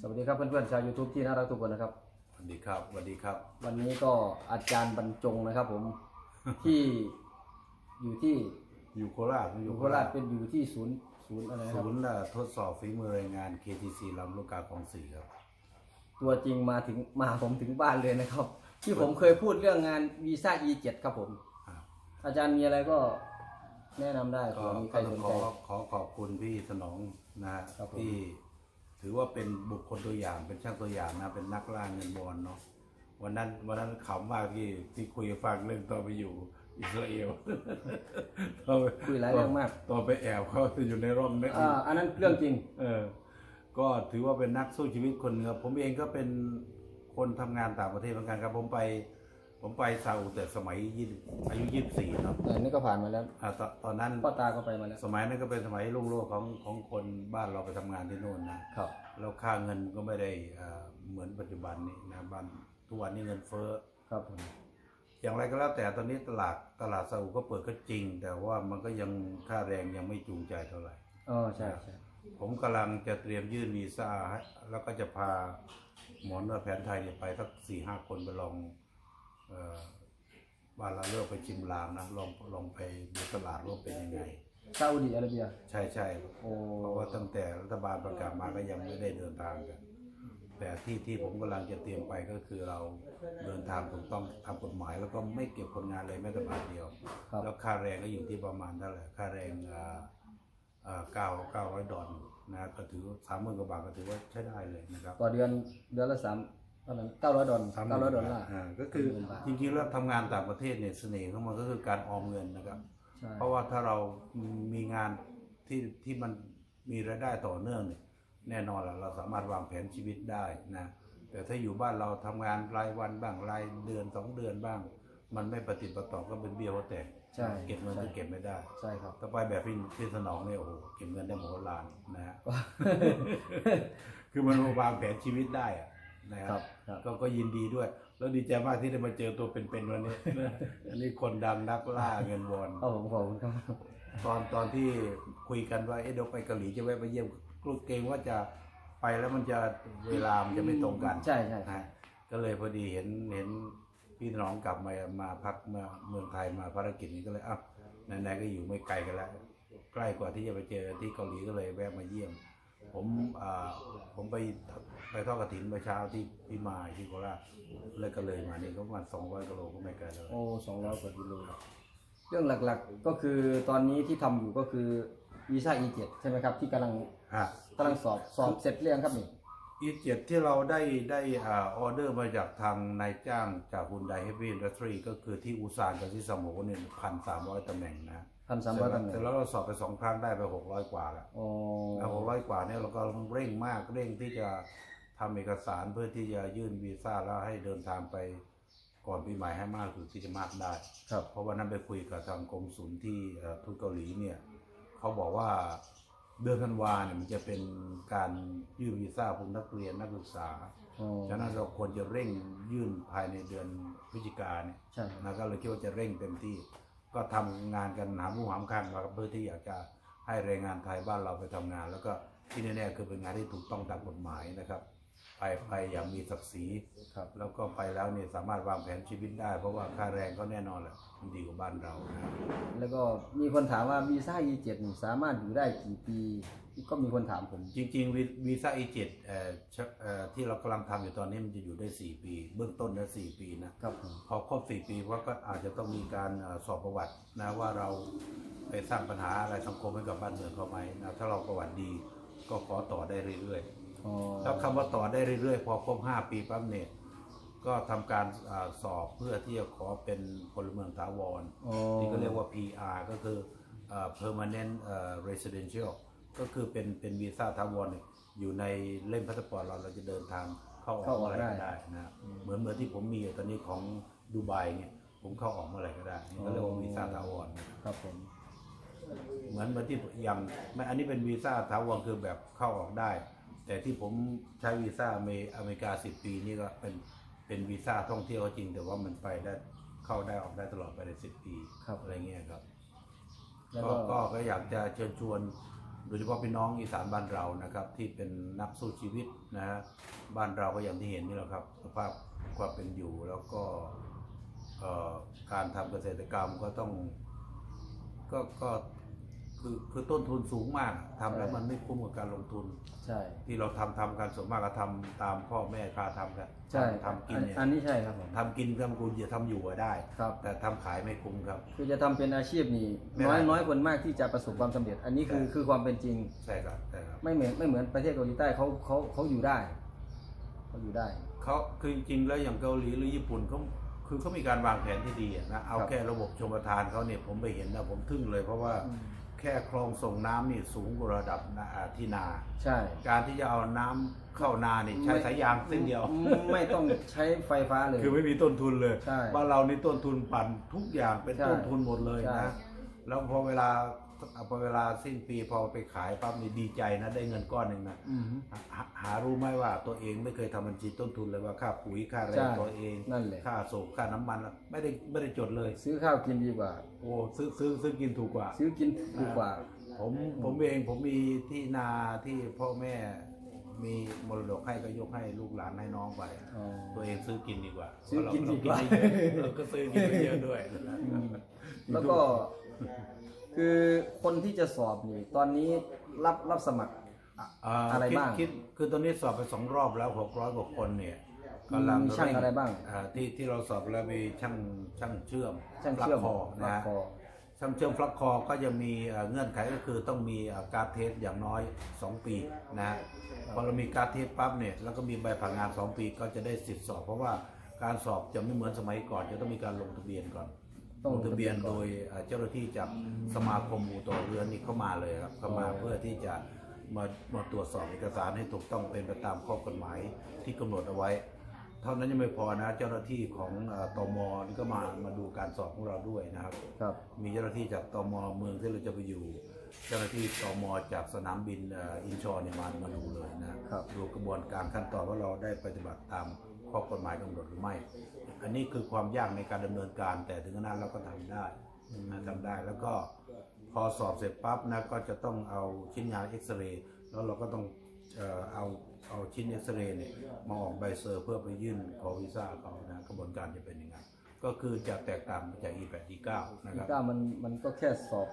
สวัสดีครับเพื่อนๆชาว YouTube ที่น่ารักทุกคนนะครับ สวัสดีครับสวัสดีครับ วันนี้ก็อาจารย์บรรจงนะครับผม ที่อยู่ที่อยู่โคราชอยู่โคราชเป็นอยู่ที่ศูนย์ศูนย์อะไรนะครับศูนย์เอ่อทดสอบฝีมือแรงงาน KTC ลำลูกกาคลองสี่ครับ ตัวจริงมาถึงมาหาผมถึงบ้านเลยนะครับ ที่ผมเคยพูดเรื่องงานวีซ่า E7 ครับผมครับอาจารย์มีอะไรก็แนะนำได้ก็เผื่อมีใครก็สต้องนขใจอขอขอบคุณพี่สนองนะฮะครับผมที่ ถือว่าเป็นบุคคลตัวอย่างเป็นช่างตัวอย่างนะเป็นนักล่าเงินบอลเนาะวันนั้นวันนั้นขำมากที่ที่คุยกับฟังเรื่องตอนไปอยู่อิสราเอลตอนไปคุยหลายเรื่องมากตอนไปแอบเขาอยู่ในร่องนั้นอ่าอันนั้นเรื่องจริง เออ ก็ถือว่าเป็นนักสู้ชีวิตคนหนึงครับผมเองก็เป็นคนทำงานต่างประเทศเหมือนกันครับผมไป ผมไปซาอุแต่สมัยยี่อายุยี่สิบสี่เนาะอันนี้ก็ผ่านมาแล้วอ่าตอนตอนนั้นพ่อตาก็ไปมาแล้วสมัยนั้นก็เป็นสมัยรุ่งโรจน์ของของคนบ้านเราไปทำงานที่โน่นนะครับ แล้วค่าเงินก็ไม่ได้อ่าเหมือนปัจจุบันนี้นะบ้านทุกวันนี้เงินเฟ้อ ครับผมอย่างไรก็แล้วแต่ตอนนี้ตลาดตลาดซาอุก็เปิดก็จริง แต่ว่ามันก็ยังค่าแรงยังไม่จูงใจเท่าไหร่ อ๋อใช่ใช่ผมกำลังจะเตรียมยื่นวีซ่าให้แล้วก็จะพาหมอนวดแผนไทยเนี่ยไปสักสี่ห้าคนไปลอง เอ่อบ้านเราเลือกไปชิมลางนะลองลองไปดูตลาดว่าเป็นยังไงซาอุดิอาระเบีย ใช่ใช่โอ้เพราะว่าตั้งแต่รัฐบาลประกาศมาก็ยังไม่ได้เดินทางกันแต่ที่ที่ผมกำลังจะเตรียมไปก็คือเราเดินทางถูกต้องตามกฎหมาย แล้วก็ไม่เก็บคนงานเลยแม้แต่บาทเดียวครับแล้วค่าแรงก็อยู่ที่ประมาณเท่าไหร่ค่าแรงอ่าอ่าเก้าเก้าร้อยดอลนะก็ถือสามหมื่นกว่าบาทก็ถือว่าใช้ได้เลยนะครับต่อเดือนเดือนละสาม เท่านั้นเก้าร้อยดอลสามหเก้ามื่ร้อยนดอลลาร์ อ่าก็คือหมื่นบาท จริงๆแล้วทำงานต่างประเทศเนี่ยเสน่ห์ของมันก็คือการออมเงินนะครับ ใช่เพราะว่าถ้าเรามีงานที่ที่มันมีรายได้ต่อเนื่องเนี่ยแน่นอนแหละเราสามารถวางแผนชีวิตได้นะแต่ถ้าอยู่บ้านเราทำงานรายวันบ้างรายเดือนสองเดือนบ้าง มันไม่ปฏิดประต่อก็เป็นเบี้ยหัวแตกใช่เก็บเงินใช่ก็เก็บไม่ได้ ใช่ครับ ถ้าไปแบบพี่พี่สนองเนี่ยโอ้โหเก็บเงินได้หมดล้านนะฮะ คือมันวางแผนชีวิตได้อะ นะคครัรับบครับก็ก็ยินดีด้วย แล้วดีใจมากที่ได้มาเจอตัวเป็นๆวันนี้ อันนี้คนดังนักล่าเงินวอน เอาผมขอบคุณครับตอนตอนที่คุยกันว่าเอ๊ะเดี๋ยวไปเกาหลีจะแวะไปเยี่ยมกลัวเกรงว่าจะไปแล้วมันจะเวลามันจะไม่ตรงกันใช่ใช่นะก็เลยพอดีเห็นเห็นพี่น้องกลับมามาพักมาเมืองไทยมาภารกิจนี้ก็เลยอะไหนๆก็อยู่ไม่ไกลกันแล้วใกล้กว่าที่จะไปเจอที่เกาหลีก็เลยแวะมาเยี่ยม ผมอ่าผมไปไปทอดกระถินเมื่อเช้าที่พี่มายที่โคราชเลยก็เลยมานี่ก็ประมาณสองร้อยกิโลก็ไม่ไกลเลยโอ้สองร้อยกว่ากิโลเรื่องหลักๆก็คือตอนนี้ที่ทำอยู่ก็คือวีซ่า E7 ใช่ไหมครับ ที่กำลังฮะกำลังสอบสอบเสร็จเรียงครับนี่อีเจ็ดที่เราได้ได้อ่าออเดอร์มาจากทางนายจ้างจากฮุนไดเฮฟวี่อินดัสทรีก็คือที่อูซานกับที่สมโหเนี่ยพันสามร้อยตำแหน่งนะ พันสามร้อยตำแหน่งเสร็จแล้วเราสอบไปสองครั้งได้ไปหกร้อยกว่าแล้วโอ้แล้วหกร้อยกว่าเนี่ยเราก็เร่งมากเร่งที่จะทำเอกสารเพื่อที่จะยื่นวีซ่าแล้วให้เดินทางไปก่อนปีใหม่ให้มากคือที่จะมากได้ ครับ เพราะวันนั้นไปคุยกับทางกรมศูนย์ที่เอ่อทูตเกาหลีเนี่ยเขาบอกว่าเดือนธันวาเนี่ยมันจะเป็นการยื่นวีซ่าพวกนักเรียนนักศึกษาโอ้ฉะนั้นเราควรจะเร่งยื่นภายในเดือนพฤศจิกาเนี่ยใช่ครับนะก็เลยคิดว่าจะเร่งเต็มที่ ก็ทำงานกันหาผู้หามข้างมาเพื่อที่อยากจะให้แรงงานไทยบ้านเราไปทำงาน แล้วก็ที่แน่ๆคือเป็นงานที่ถูกต้องตามกฎหมายนะครับ ไปไปอย่างมีศักดิ์ศรีครับแล้วก็ไปแล้วเนี่ยสามารถวางแผนชีวิตได้ เพราะว่าค่าแรงก็แน่นอนแหละมันดีกว่าบ้านเรานะแล้วก็มีคนถามว่าวีซ่า E7 นี่สามารถอยู่ได้กี่ปี ก็มีคนถามผม จริงๆวีวีซ่าอีเจ็ดเอ่อชะเอ่อที่เรากำลังทำอยู่ตอนนี้มันจะอยู่ได้ 4 ปี เบื้องต้นนะ4ปีนะครับผม พอครบสี่ปีว่าก็อาจจะต้องมีการเอ่อสอบประวัตินะว่าเราไปสร้างปัญหาอะไรสังคมให้กับบ้านเมืองเขาไหมนะถ้าเราประวัติดีก็ขอต่อได้เรื่อยอ๋อๆแล้วคำว่าต่อได้เรื่อยๆ พอครบห้าปีปั๊บเนี่ยก็ทำการเอ่อสอบเพื่อที่จะขอเป็นพลเมืองถาวร อ๋อที่ก็เรียกว่า PR ก็คือเอ่อ permanent เอ่อ residential ก็คือเป็นเป็นวีซ่าถาวรเนี่ยอยู่ในเล่มพาสปอร์ตเราเราจะเดินทางเข้าออกเข้าออกอะไรก็ได้ได้นะเหมือนเหมือนที่ผมมีอยู่ตอนนี้ของดูไบเนี่ยผมเข้าออกเมื่อไหร่ก็ได้นี่ก็เรียกว่าวีซ่าถาวรนะครับ ครับผม เหมือนเหมือนที่อย่างไม่อันนี้เป็นวีซ่าถาวรคือแบบเข้าออกได้ แต่ที่ผมใช้วีซ่าอเมอเมริกา10ปีนี่ก็เป็นเป็นวีซ่าท่องเที่ยวก็จริง แต่ว่ามันไปได้เข้าได้ออกได้ตลอดไปใน10ปีครับ อะไรเงี้ยครับแล้วก็ก็ก็ก็อยากจะเชิญชวน โดยเฉพาะพี่น้องอีสานบ้านเรานะครับ ที่เป็นนักสู้ชีวิตนะฮะบ้านเราก็อย่างที่เห็นนี่แหละครับ สภาพความเป็นอยู่แล้วก็การทำเกษตรกรรมก็ต้องก็ก็ คือคือต้นทุนสูงมากทำแล้วมันไม่คุ้มกับการลงทุน ใช่ ที่เราทำทำกันส่วนมากก็ทำตามพ่อแม่พาทำกันใช่ทำกินอัเนี่ยอันนี้ใช่ครับผมทำกินทำกูจะทำอยู่อะได้ ครับ แต่ทำขายไม่คุ้มครับ คือจะทำเป็นอาชีพนี่ไม่น้อยได้น้อยคนมากที่จะประสบความสำเร็จ อันนี้คือใช่ คือความเป็นจริง ใช่ครับใช่ครับไม่เหมือนไม่เหมือนประเทศเกาหลีใต้เขาเขาเขาอยู่ได้เขาอยู่ได้ เขาคือจริงๆแล้วอย่างเกาหลีหรือญี่ปุ่นเขาคือเขามีการวางแผนที่ดีอะนะเอาครับ แค่ระบบชมประทานเขาเนี่ยผมไปเห็นนะผมทึ่งเลยเพราะว่า แค่คลองส่งน้ำนี่สูงกว่าระดับนาอ่าที่นา ใช่ การที่จะเอาน้ำเข้านานี่ใช้สายยางเส้นเดียวไม่ไม่ต้องใช้ไฟฟ้าเลย คือไม่มีต้นทุนเลยใช่บ้านเรานี่ต้นทุนปั่นทุกอย่างเป็นใช่ต้นทุนหมดเลยใช่ นะ แล้วพอเวลาพอเวลาสิ้นปีพอไปขายปั๊บนี่ดีใจนะได้เงินก้อนหนึ่งนะอืม หา หาหารู้ไหมว่าตัวเองไม่เคยทำบัญชีต้นทุนเลยว่าค่าปุ๋ยค่าแรใช่งตัวเองนั่นแหละค่าส่งค่าน้ำมันไม่ได้ไม่ได้จดเลย ซื้อข้าวกินดีกว่า โอ้ซื้อซื้อซื้อกินถูกกว่า ซื้อกินดีกว่า ผมผมเองผมมีที่นาที่พ่อแม่มีมรดกให้ก็ยกให้ลูกหลานให้น้องไปอ๋อตัวเองซื้อกินดีกว่าซื้อกินดีกว่าเพระเรเรกินเยอะเราก็ซื้อกินไปเยอะด้วย แล้วก็คือคนที่จะสอบนี่ตอนนี้รับรับสมัคราอะไรคิดบ้าง คิดคือตอนนี้สอบไปสองรอบแล้วหกร้อยกว่าคนเนี่ยกำลังมีช่างอะไรบ้าง อ่ที่ที่เราสอบแล้วมีช่างช่างเชื่อมช่างเชื่อมปลั๊กคอปลั๊นะกคอ ช่างเชื่อมปลั๊กคอก็จะมีเอ่อเงื่อนไขก็คือต้องมีเอ่อการเทสอย่างน้อย 2 ปีนะพอเรามีการเทสปั๊บเนี่ยแล้วก็มีใบผ่านงาน 2 ปีก็จะได้สิทธิ์สอบ เพราะว่าการสอบจะไม่เหมือนสมัยก่อน จะต้องมีการลงทะเบียนก่อนต้องลลงงทะทะเบีเบียยนนก่อนโดยเอ่อเจ้าหน้าที่จากสมาคมอู่ต่อเรือนี่เข้ามาเลยครับเข้ามาอ๋อเพื่อที่จะ มามาตรวจสอบเอกสารให้ถูกต้องเป็นไปตามข้อกฎหมายที่กำหนดเอาไว้ เท่านั้นยังไม่พอนะเจ้าหน้าที่ของเอ่อตมนี่ก็มามาดูการสอบของเราด้วยนะครับครับ มีเจ้าหน้าที่จากตมเมืองที่เราจะไปอยู่ เจ้าหน้าที่ตมจากสนามบินเอ่ออินชอนเนี่ยมามาดูเลยนะครับดูกระบวนการขั้นตอนว่าเราได้ปฏิบัติตามข้อกฎหมายกำหนดหรือไม่ อันนี้คือความยากในการดำเนินการ แต่ถึงขนาดนั้นเราก็ทำได้นะทำได้แล้วก็ พอสอบเสร็จปั๊บนะก็จะต้องเอาชิ้นงานเอ็กซเรย์แล้วเราก็ต้องเอ่อเอาเอาชิ้นเอ็กซเรย์เนี่ยมาออกใบเซอร์เพื่อไปยื่นขอวีซ่าเขานะกระบวนการจะเป็นยังไงก็คือจะแตกต่างจาก E8 E9 นะครับก็มันมันก็แค่สอบ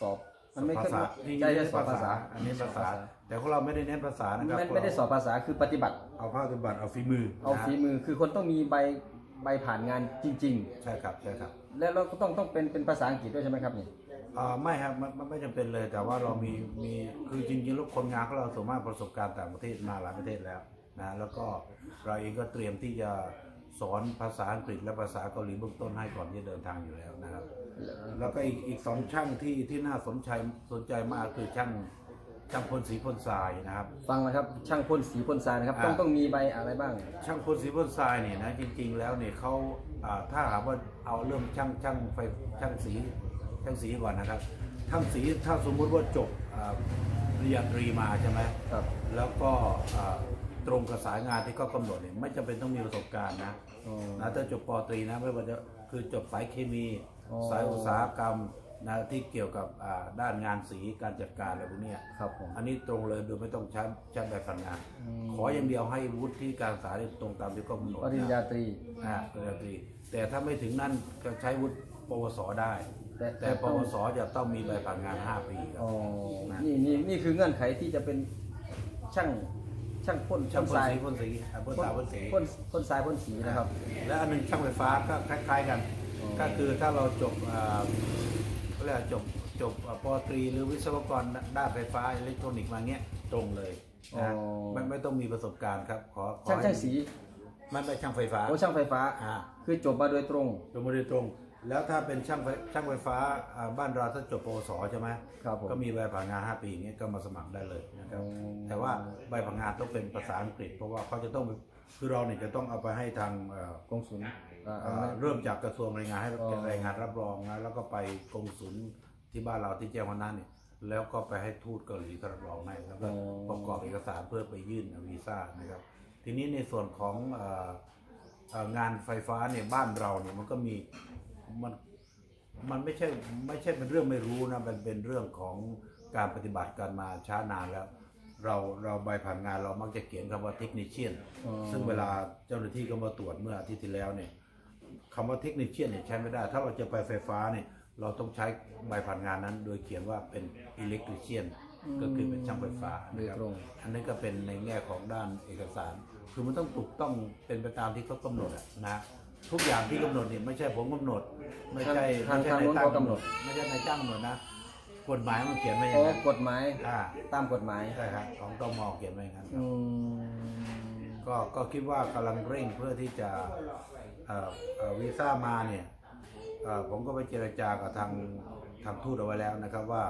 สอบมันไม่ภาแค่ษาที่ใช่เน้แค่นสอบภาภาษาษา อันนี้ภาษา แต่ของเราไม่ได้เน้นภาษานะครับไม่ไม่ได้สอบภาษาคือปฏิบัติ เอาภาคปฏิบัติเอาฝีมือ เอานะฮะฝีมือคือคนต้องมีใบใบผ่านงานจริงใช่ครับใช่ครับๆและเราก็ต้องต้องเป็นเป็นภาษาอังกฤษด้วยใช่ไหมครับนี่ อ่าไม่ครับมันมันไม่จำเป็นเลยแต่ว่าเรามีมีคือจริงๆแล้วคนงานของเราส่วนมากประสบการณ์ต่างประเทศมาหลายประเทศแล้วนะแล้วก็เราเองก็เตรียมที่จะสอนภาษาอังกฤษและภาษาเกาหลีเบื้องต้นให้ก่อนที่จะเดินทางอยู่แล้วนะครับ แล้วก็อีกอีกสองช่างที่ที่น่าสนใจสนใจมากคือช่างช่างพ่นสีพ่นทรายนะครับ ฟังนะครับ ช่างพ่นสีพ่นทรายนะครับ ต้องอ่า ต้องมีใบอะไรบ้าง ช่างพ่นสีพ่นทรายเนี่ยนะจริง ๆ แล้วเนี่ยเขาอ่าถ้าหากว่าเอาเริ่มช่างช่างไฟช่างสี ช่างสีก่อนนะครับช่างสีถ้าสมมุติว่าจบอ่าปริญญาตรีมาใช่ไหมครับ แล้วก็อ่าตรงกับสายงานที่เขากำหนดเนี่ยไม่จำเป็นต้องมีประสบการณ์นะอ๋อนะถ้าจบปอตรีนะไม่ว่าจะคือจบสายเคมีอ๋อสายอุตสาหกรรม นะที่เกี่ยวกับอ่าด้านงานสีการจัดการอะไรพวกเนี้ยครับผมอันนี้ตรงเลยโดยไม่ต้องใช้ใช้แบบพันงานอืมขออย่างเดียวให้วุฒิการศึกษาเนี่ยตรงตามที่กำหนดปริญญาตรีอ่าปริญญาตรี แต่ถ้าไม่ถึงนั่นก็ใช้วุฒิปวสได้ แต่แต่ปต้องวสจะต้องมีใบผ่านงาน 5 ปีครับอ๋อนี่นี่นี่คือเงื่อนไขที่จะเป็นช่างช่างพ่นช่างพ่นทรายสีพ่นสีอ่าพ่นสายพ่นสีพ่นพ่นทรายพ่นสีนะครับ และอันหนึงช่างไฟฟ้าก็คล้ายๆกันอ๋อก็คือถ้าเราจบอ่า เขาเรียกว่าจบจบอ่าปอตรีหรือวิศวกรด้านไฟฟ้าอิเล็กทรอนิกส์มาเงี้ยตรงเลยนะไม่ไม่ต้องมีประสบการณ์ครับ ขอขอช่างให้ช่างสีไม่ไม่ช่างไฟฟ้า โอ้ช่างไฟฟ้า อ่า คือจบมาโดยตรงจบมาโดยตรง แล้วถ้าเป็นช่างไฟช่างไฟฟ้าอ่าบ้านเราถ้าจบปวสใช่ไหมครับผมก็มีใบผ่านงาน 5 ปีอย่างเงี้ยก็มาสมัครได้เลยนะครับอ๋อ แต่ว่าใบผ่านงานต้องเป็นภาษาอังกฤษ เพราะว่าเขาจะต้องคือเราเนี่ยจะต้องเอาไปให้ทางเอ่อกงสุล อ่าเอ่เอาอนะเริ่มจากกระทรวงแรงงานให้อ๋อ แรงงานรับรองนะแล้วก็ไปกงสุลที่บ้านเราที่แจ้งวัฒนะเนี่ยแล้วก็ไปให้ทูตเกาหลีเขารับรองให้แล้วก็ประกอบเอกสารเพื่อไปยื่นวีซ่านะครับ ทีนี้ในส่วนของเอ่อเอ่องานไฟฟ้าเนี่ยบ้านเราเนี่ยมันก็มีมันมันไม่ใช่ไม่ใช่เป็นเรื่องไม่รู้นะมันเป็นเรื่องของการปฏิบัติการมาช้านานแล้ว เราเราใบผ่านงานเรามักจะเขียนคำว่าเทคนิชเชียน อ๋อ ซึ่งเวลาเจ้าหน้าที่ก็มาตรวจเมื่ออาทิตย์ที่แล้วเนี่ย คำว่าเทคนิชเชียนเนี่ยใช้ไม่ได้ ถ้าเราจะไปไฟฟ้าเนี่ยเราต้องใช้ใบผ่านงานนั้น โดยเขียนว่าเป็นอิเล็กทริเชียนก็คือเป็นช่างไฟฟ้าโดยนะครับตรง อันนี้ก็เป็นในแง่ของด้านเอกสาร คือมันต้องถูกต้องเป็นไปตามที่เขากำหนดอะนะทุกอย่างที่กำหนดเนี่ยไม่ใช่ผมกำหนด ไม่ใช่ทางไม่ใช่ทางนายนู้นจ้างเขากำหนด ไม่ใช่นายจ้างกำหนดนะกฎหมายมันเขียนไว้อโอ้ย่างนั้นกฎหมาย อ่าตามกฎหมาย ใช่ครับของตมเขียนไว้อย่างนั้นอืม ก็ก็คิดว่ากำลังเร่งเพื่อที่จะเอ่อเอ่อวีซ่ามาเนี่ยเอ่อผมก็ไปเจรจากับทางทางทูตเอาไว้แล้วนะครับว่า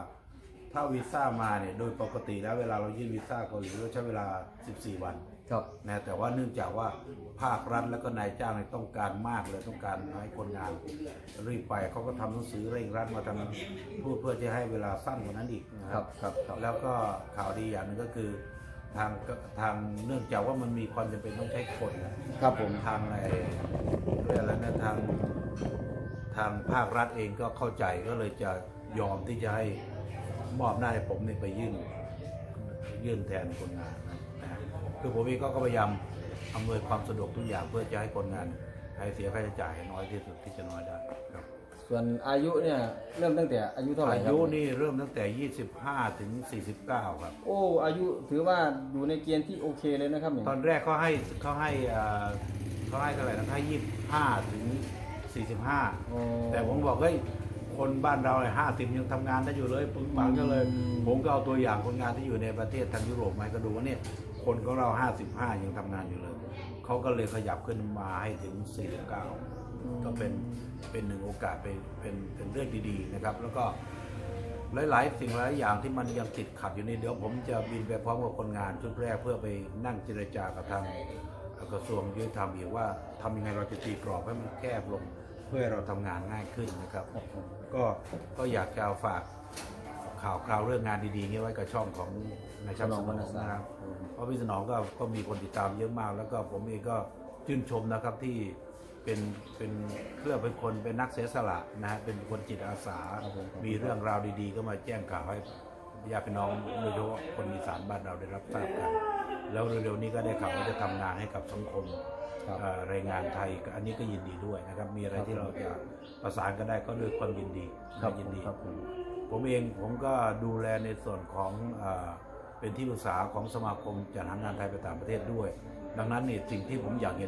ถ้าวีซ่ามาเนี่ยโดยปกติแล้วเวลาเรายื่นวีซ่าเกาหลีเราใช้เวลา 14 วันครับนะแต่ว่าเนื่องจากว่าภาครัฐและก็นายจ้างเนี่ยต้องการมากเลยต้องการให้คนงานรีบไปเขาก็ทำหนังสือเร่งรัดมาทางพูดเพื่อจะให้เวลาสั้นกว่านั้นอีกนะคครัรับบครับครับแล้วก็ข่าวดีอย่างหนึงก็คือ ทางทางเนื่องจากว่ามันมีความจำเป็นต้องใช้คนนะครับผมทางไอ้เรื่องอะไรนะทางทางภาครัฐเองก็เข้าใจก็เลยจะยอมที่จะให้มอบหน้าให้ผมเนี่ยไปยื่นยื่นแทนคนงานนะฮะคือผมเองก็พยายามอำนวยความสะดวกทุกอย่างเพื่อจะให้คนงานให้เสียค่าใช้จ่ายให้น้อยที่สุดที่จะน้อยได้ครับ ส่วนอายุเนี่ยเริ่มตั้งแต่อายุเท่าไหร่อาครับยุนี่เริ่มตั้งแต่ 25 ถึง 49 ครับ โอ้อายุถือว่าอยู่ในเกณฑ์ที่โอเคเลยนะครับเนี่ยตอนแรกเขาให้เขาให้เอ่อเขาให้เท่าไหร่นะให้ยี่ห้าถึงสี่สิบห้าโอ้ แต่ผมบอกเฮ้ยคนบ้านเราเนี่ยห้าสิบยังทำงานได้อยู่เลยปึ้งปังก็เลย อืม ผมก็เอาตัวอย่างคนงานที่อยู่ในประเทศทางยุโรปมาให้ก็ดูว่าเนี่ยคนของเราห้าสิบห้ายังทำงานอยู่เลย เขาก็เลยขยับขึ้นมาให้ถึงสี่สิบเก้าก็เป็นเป็นหนึ่งโอกาสเป็นเป็นเป็นเรื่องดีๆนะครับ แล้วก็หลายๆ สิ่งหลายอย่างที่มันยังติดขัดอยู่นี่เดี๋ยวผมจะบินไปพร้อมกับคนงานชุดแรกเพื่อไปนั่งเจรจากับทางกระทรวงยุติธรรมอีกว่าทำยังไงเราจะตีกรอบให้มันแคบลงเพื่อให้เราทำงานง่ายขึ้นนะครับครับผมก็ก็อยากจะฝากข่าวคราวเรื่องงานดีๆนี้ไว้กับช่องของนายช่างสนองนะครับเพราะพี่สนองก็ก็มีคนติดตามเยอะมาก แล้วก็ผมเองก็ชื่นชมนะครับที่ เป็นเป็นเพื่อเป็นคนเป็นนักเสียสละนะฮะเป็นคนจิตอาสา ครับผมครับมีเรื่องราวดีๆ ก็มาแจ้งข่าวให้ญาติพี่น้องโดยเฉพาะคนอีสานบ้านเราได้รับทราบกัน แล้วเร็วๆนี้ก็ได้ข่าวว่าจะทำงานให้กับสังคมครับ เอ่อแรงงานไทยก็อันนี้ก็ยินดีด้วยนะครับ มีอะไรที่เราจะประสานกันได้ก็ด้วยความยินดีครับยินดี ครับผมผมเองผมก็ดูแลในส่วนของเออเป็นที่ปรึกษาของสมาคมจัดหางานไทยไปต่างประเทศด้วย ดังนั้นนี่สิ่งที่ผมอยากเห็น